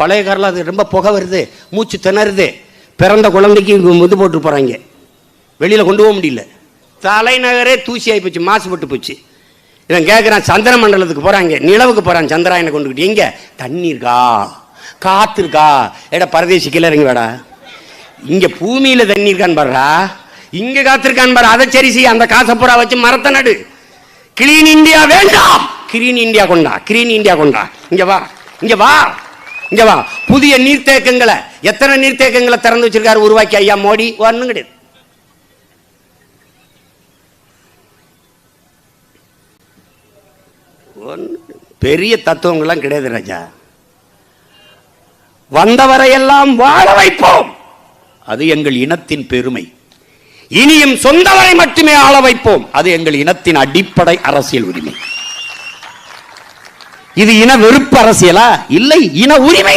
பழைய காரில் அது ரொம்ப புகை வருது மூச்சு திணறுது. பிறந்த குழந்தைக்கு இது போட்டு போகிறாங்க வெளியில் கொண்டு போக முடியல. தலைநகரே தூசி ஆகி போச்சு மாசுபட்டு போச்சு. இவன் கேட்குறான் சந்திர மண்டலத்துக்கு போகிறாங்க நிலவுக்கு போகிறான் சந்திராயனை கொண்டுக்கிட்டு எங்கே? தண்ணி இருக்கா காற்று இருக்கா ஏடா பரதேசி கீழே இறங்கி வேடா. இங்கே பூமியில் தண்ணி இருக்கான்னு பாருடா. இங்கே காத்திருக்கான்னு பாரு. அதை சரி செய்ய அந்த காசை பூரா வச்சு மரத்தை நடு. கிளீன் இந்தியா வேண்டாம். கிரீன் இந்தியா கொண்டா. கிரீன் இந்தியா கொண்டா. இங்கே வா. இங்கே வா. இங்க வா. புதிய நீர்த்தேக்கங்களை எத்தனை நீர்த்தேக்கங்களை திறந்து வச்சிருக்காரு உருவாக்கி ஐயா மோடி? ஒன்றும் கிடையாது. பெரிய தத்துவங்கள்லாம் கிடையாது ராஜா. வந்தவரையெல்லாம் வாழ வைப்போம். அது எங்கள் இனத்தின் பெருமை. இனியும் சொந்தவரை மட்டுமே ஆள வைப்போம். அது எங்கள் இனத்தின் அடிப்படை அரசியல் உரிமை. இது இன வெறுப்பு அரசியலா? இல்லை இன உரிமை